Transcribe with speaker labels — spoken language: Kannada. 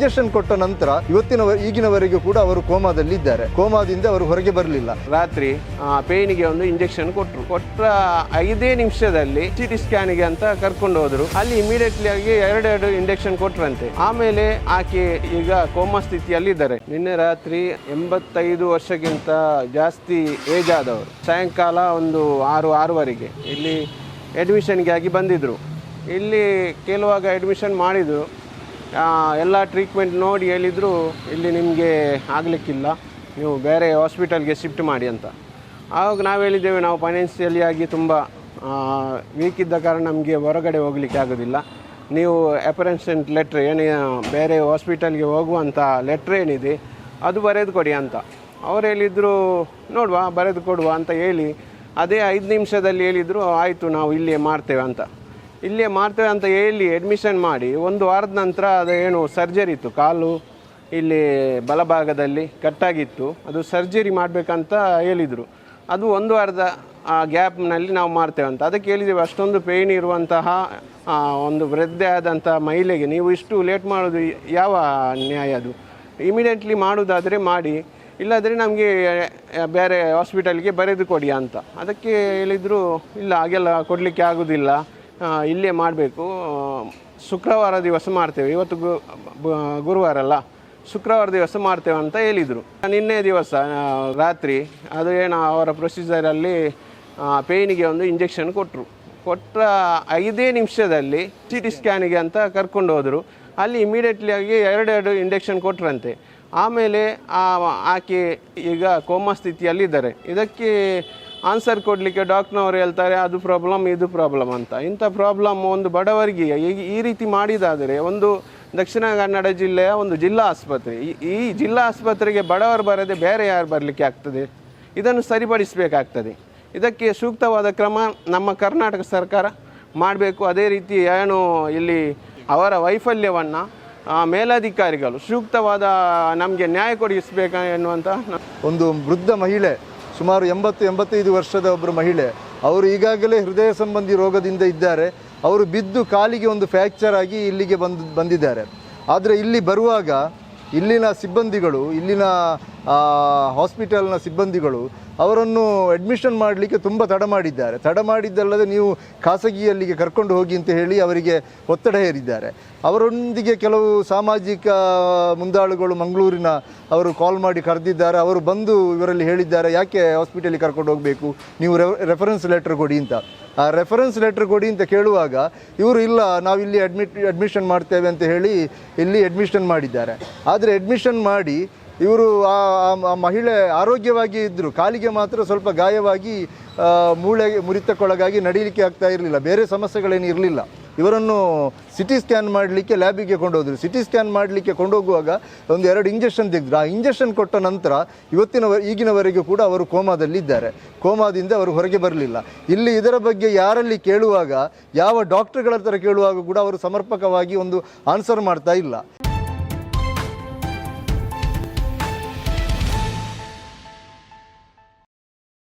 Speaker 1: ಇಂಜೆಕ್ಷನ್ ಕೊಟ್ಟ ನಂತರ ಇವತ್ತಿನ ಈಗಿನವರೆಗೂ ಕೂಡ ಅವರು ಕೋಮಾದಲ್ಲಿ ಇದ್ದಾರೆ ಕೋಮಾದಿಂದ ಅವರು ಹೊರಗೆ ಬರಲಿಲ್ಲ.
Speaker 2: ರಾತ್ರಿ ಪೇನಿಗೆ ಒಂದು ಇಂಜೆಕ್ಷನ್ ಕೊಟ್ಟರು ಕೊಟ್ಟ ಐದೇ ನಿಮಿಷದಲ್ಲಿ ಸಿ ಟಿ ಸ್ಕ್ಯಾನಿಗೆ ಅಂತ ಕರ್ಕೊಂಡು ಹೋದ್ರು. ಅಲ್ಲಿ ಇಮಿಡಿಯೇಟ್ಲಿ ಆಗಿ ಎರಡೆರಡು ಇಂಜೆಕ್ಷನ್ ಕೊಟ್ರಂತೆ. ಆಮೇಲೆ ಆಕೆ ಈಗ ಕೋಮಾ ಸ್ಥಿತಿಯಲ್ಲಿ ಇದ್ದಾರೆ ನಿನ್ನೆ ರಾತ್ರಿ ಎಂಬತ್ತೈದು ವರ್ಷಕ್ಕಿಂತ ಜಾಸ್ತಿ ಏಜ್ ಆದವರು. ಸಾಯಂಕಾಲ ಒಂದು ಆರು, ಆರೂವರೆಗೆ ಇಲ್ಲಿ ಅಡ್ಮಿಷನ್ಗೆ ಆಗಿ ಬಂದಿದ್ರು. ಇಲ್ಲಿ ಕೇಳುವಾಗ ಅಡ್ಮಿಷನ್ ಮಾಡಿದ್ರು. ಎಲ್ಲ ಟ್ರೀಟ್ಮೆಂಟ್ ನೋಡಿ ಹೇಳಿದರು, ಇಲ್ಲಿ ನಿಮಗೆ ಆಗಲಿಕ್ಕಿಲ್ಲ. ನೀವು ಬೇರೆ ಹಾಸ್ಪಿಟಲ್ಗೆ ಶಿಫ್ಟ್ ಮಾಡಿ ಅಂತ. ಆವಾಗ ನಾವು ಹೇಳಿದ್ದೇವೆ, ನಾವು ಫೈನಾನ್ಷಿಯಲಿಯಾಗಿ ತುಂಬ ವೀಕ್ ಇದ್ದ ಕಾರಣ ನಮಗೆ ಹೊರಗಡೆ ಹೋಗಲಿಕ್ಕೆ ಆಗೋದಿಲ್ಲ. ನೀವು ಅಪರೆನ್ಸೆಂಟ್ ಲೆಟ್ರ್ ಏನೇ, ಬೇರೆ ಹಾಸ್ಪಿಟಲ್ಗೆ ಹೋಗುವಂಥ ಲೆಟ್ರ್ ಏನಿದೆ, ಅದು ಬರೆದು ಕೊಡಿ ಅಂತ. ಅವ್ರು ಹೇಳಿದರು, ನೋಡುವ, ಬರೆದು ಕೊಡುವ ಅಂತ ಹೇಳಿ, ಅದೇ ಐದು ನಿಮಿಷದಲ್ಲಿ ಹೇಳಿದರು, ಆಯಿತು, ನಾವು ಇಲ್ಲೇ ಮಾಡ್ತೇವೆ ಅಂತ. ಇಲ್ಲೇ ಮಾಡ್ತೇವೆ ಅಂತ ಹೇಳಿ ಅಡ್ಮಿಷನ್ ಮಾಡಿ, ಒಂದು ವಾರದ ನಂತರ ಅದು ಏನು ಸರ್ಜರಿ ಇತ್ತು. ಕಾಲು ಇಲ್ಲಿ ಬಲಭಾಗದಲ್ಲಿ ಕಟ್ಟಾಗಿತ್ತು ಅದು ಸರ್ಜರಿ ಮಾಡಬೇಕಂತ ಹೇಳಿದರು. ಅದು ಒಂದು ವಾರದ ಆ ಗ್ಯಾಪ್ನಲ್ಲಿ ನಾವು ಮಾಡ್ತೇವೆ ಅಂತ. ಅದಕ್ಕೆ ಹೇಳಿದ್ದೇವೆ ಅಷ್ಟೊಂದು ಪೇಯ್ನ್ ಇರುವಂತಹ ಒಂದು ವೃದ್ಧೆ ಆದಂಥ ಮಹಿಳೆಗೆ ನೀವು ಇಷ್ಟು ಲೇಟ್ ಮಾಡೋದು ಯಾವ ನ್ಯಾಯ ಅದು? ಇಮಿಡಿಯೇಟ್ಲಿ ಮಾಡೋದಾದರೆ ಮಾಡಿ, ಇಲ್ಲಾದರೆ ನಮಗೆ ಬೇರೆ ಹಾಸ್ಪಿಟಲ್ಗೆ ಬರೆದು ಕೊಡಿ ಅಂತ. ಅದಕ್ಕೆ ಹೇಳಿದರು, ಇಲ್ಲ, ಹಾಗೆಲ್ಲ ಕೊಡಲಿಕ್ಕೆ ಆಗೋದಿಲ್ಲ. ಇಲ್ಲೇ ಮಾಡಬೇಕು. ಶುಕ್ರವಾರ ದಿವಸ ಮಾಡ್ತೇವೆ. ಇವತ್ತು ಗುರುವಾರ ಅಲ್ಲ. ಶುಕ್ರವಾರ ದಿವಸ ಮಾಡ್ತೇವೆ ಅಂತ ಹೇಳಿದರು. ನಿನ್ನೆ ದಿವಸ ರಾತ್ರಿ, ಅದು ಏನು ಅವರ ಪ್ರೊಸೀಜರಲ್ಲಿ ಪೇಯ್ನಿಗೆ ಒಂದು ಇಂಜೆಕ್ಷನ್ ಕೊಟ್ಟರು ಕೊಟ್ಟ ಐದೇ ನಿಮಿಷದಲ್ಲಿ ಸಿ ಟಿ ಸ್ಕ್ಯಾನಿಗೆ ಅಂತ ಕರ್ಕೊಂಡು ಹೋದರು. ಅಲ್ಲಿ ಇಮಿಡಿಯೇಟ್ಲಿ ಆಗಿ ಎರಡೆರಡು ಇಂಜೆಕ್ಷನ್ ಕೊಟ್ಟರಂತೆ ಆಮೇಲೆ ಆಕೆ ಈಗ ಕೋಮಾ ಸ್ಥಿತಿಯಲ್ಲಿದ್ದಾರೆ. ಇದಕ್ಕೆ ಆನ್ಸರ್ ಕೊಡಲಿಕ್ಕೆ ಡಾಕ್ಟ್ರವರು ಹೇಳ್ತಾರೆ, ಅದು ಪ್ರಾಬ್ಲಮ್ ಇದು ಪ್ರಾಬ್ಲಮ್ ಅಂತ. ಇಂಥ ಪ್ರಾಬ್ಲಮ್ ಒಂದು ಬಡವರಿಗೆ, ಈ ಈ ರೀತಿ ಮಾಡಿದಾದರೆ ಒಂದು ದಕ್ಷಿಣ ಕನ್ನಡ ಜಿಲ್ಲೆಯ ಒಂದು ಜಿಲ್ಲಾ ಆಸ್ಪತ್ರೆ, ಈ ಜಿಲ್ಲಾ ಆಸ್ಪತ್ರೆಗೆ ಬಡವರು ಬರದೆ ಬೇರೆ ಯಾರು ಬರಲಿಕ್ಕೆ ಆಗ್ತದೆ? ಇದನ್ನು ಸರಿಪಡಿಸಬೇಕಾಗ್ತದೆ. ಇದಕ್ಕೆ ಸೂಕ್ತವಾದ ಕ್ರಮ ನಮ್ಮ ಕರ್ನಾಟಕ ಸರ್ಕಾರ ಮಾಡಬೇಕು. ಅದೇ ರೀತಿ ಏನು ಇಲ್ಲಿ ಅವರ ವೈಫಲ್ಯವನ್ನು ಮೇಲಧಿಕಾರಿಗಳು ಸೂಕ್ತವಾದ ನಮಗೆ ನ್ಯಾಯ ಕೊಡಿಸಬೇಕು ಎನ್ನುವಂಥ
Speaker 1: ಒಂದು ವೃದ್ಧ ಮಹಿಳೆ ಸುಮಾರು ಎಂಬತ್ತು, ಎಂಬತ್ತೈದು ವರ್ಷದ ಒಬ್ಬರು ಮಹಿಳೆ. ಅವರು ಈಗಾಗಲೇ ಹೃದಯ ಸಂಬಂಧಿ ರೋಗದಿಂದ ಇದ್ದಾರೆ. ಅವರು ಬಿದ್ದು ಕಾಲಿಗೆ ಒಂದು ಫ್ಯಾಕ್ಚರ್ ಆಗಿ ಇಲ್ಲಿಗೆ ಬಂದು, ಬಂದಿದ್ದಾರೆ. ಆದರೆ ಇಲ್ಲಿ ಬರುವಾಗ ಇಲ್ಲಿನ ಸಿಬ್ಬಂದಿಗಳು, ಇಲ್ಲಿನ ಹಾಸ್ಪಿಟಲ್ನ ಸಿಬ್ಬಂದಿಗಳು ಅವರನ್ನು ಅಡ್ಮಿಷನ್ ಮಾಡಲಿಕ್ಕೆ ತುಂಬ ತಡ ಮಾಡಿದ್ದಾರೆ. ತಡ ಮಾಡಿದ್ದಲ್ಲದೆ ನೀವು ಖಾಸಗಿಯಲ್ಲಿಗೆ ಕರ್ಕೊಂಡು ಹೋಗಿ ಅಂತ ಹೇಳಿ ಅವರಿಗೆ ಒತ್ತಡ ಹೇರಿದ್ದಾರೆ. ಅವರೊಂದಿಗೆ ಕೆಲವು ಸಾಮಾಜಿಕ ಮುಂದಾಳುಗಳು ಮಂಗಳೂರಿನ ಅವರು ಕಾಲ್ ಮಾಡಿ ಕರೆದಿದ್ದಾರೆ. ಅವರು ಬಂದು ಇವರಲ್ಲಿ ಹೇಳಿದ್ದಾರೆ, ಯಾಕೆ ಹಾಸ್ಪಿಟಲಿಗೆ ಕರ್ಕೊಂಡು ಹೋಗಬೇಕು? ನೀವು ರೆಫರೆನ್ಸ್ ಲೆಟರ್ ಕೊಡಿ ಅಂತ. ಆ ರೆಫರೆನ್ಸ್ ಲೆಟರ್ ಕೊಡಿ ಅಂತ ಕೇಳುವಾಗ ಇವರು, ಇಲ್ಲ, ನಾವು ಇಲ್ಲಿ ಅಡ್ಮಿಟ್ ಅಡ್ಮಿಷನ್ ಮಾಡ್ತೇವೆ ಅಂತ ಹೇಳಿ ಇಲ್ಲಿ ಅಡ್ಮಿಷನ್ ಮಾಡಿದ್ದಾರೆ. ಆದರೆ ಅಡ್ಮಿಷನ್ ಮಾಡಿ ಇವರು ಆ ಮಹಿಳೆ ಆರೋಗ್ಯವಾಗಿ ಇದ್ದರು ಕಾಲಿಗೆ ಮಾತ್ರ ಸ್ವಲ್ಪ ಗಾಯವಾಗಿ ಮೂಳೆ ಮುರಿತಕ್ಕೊಳಗಾಗಿ ನಡೀಲಿಕ್ಕೆ ಆಗ್ತಾ ಇರಲಿಲ್ಲ. ಬೇರೆ ಸಮಸ್ಯೆಗಳೇನು ಇರಲಿಲ್ಲ. ಇವರನ್ನು ಸಿಟಿ ಸ್ಕ್ಯಾನ್ ಮಾಡಲಿಕ್ಕೆ ಲ್ಯಾಬಿಗೆ ಕೊಂಡೋದ್ರು. ಸಿಟಿ ಸ್ಕ್ಯಾನ್ ಮಾಡಲಿಕ್ಕೆ ಕೊಂಡೋಗುವಾಗ ಒಂದು ಎರಡು ಇಂಜೆಕ್ಷನ್ ತೆಗೆದ್ರು. ಆ ಇಂಜೆಕ್ಷನ್ ಕೊಟ್ಟ ನಂತರ ಇವತ್ತಿನ ಈಗಿನವರೆಗೂ ಕೂಡ ಅವರು ಕೋಮಾದಲ್ಲಿ ಇದ್ದಾರೆ ಕೋಮಾದಿಂದ ಅವರು ಹೊರಗೆ ಬರಲಿಲ್ಲ. ಇಲ್ಲಿ ಇದರ ಬಗ್ಗೆ ಯಾರಲ್ಲಿ ಕೇಳುವಾಗ, ಯಾವ ಡಾಕ್ಟರ್ಗಳ ಹತ್ರ ಕೇಳುವಾಗ ಕೂಡ ಅವರು ಸಮರ್ಪಕವಾಗಿ ಒಂದು ಆನ್ಸರ್ ಮಾಡ್ತಾ ಇಲ್ಲ.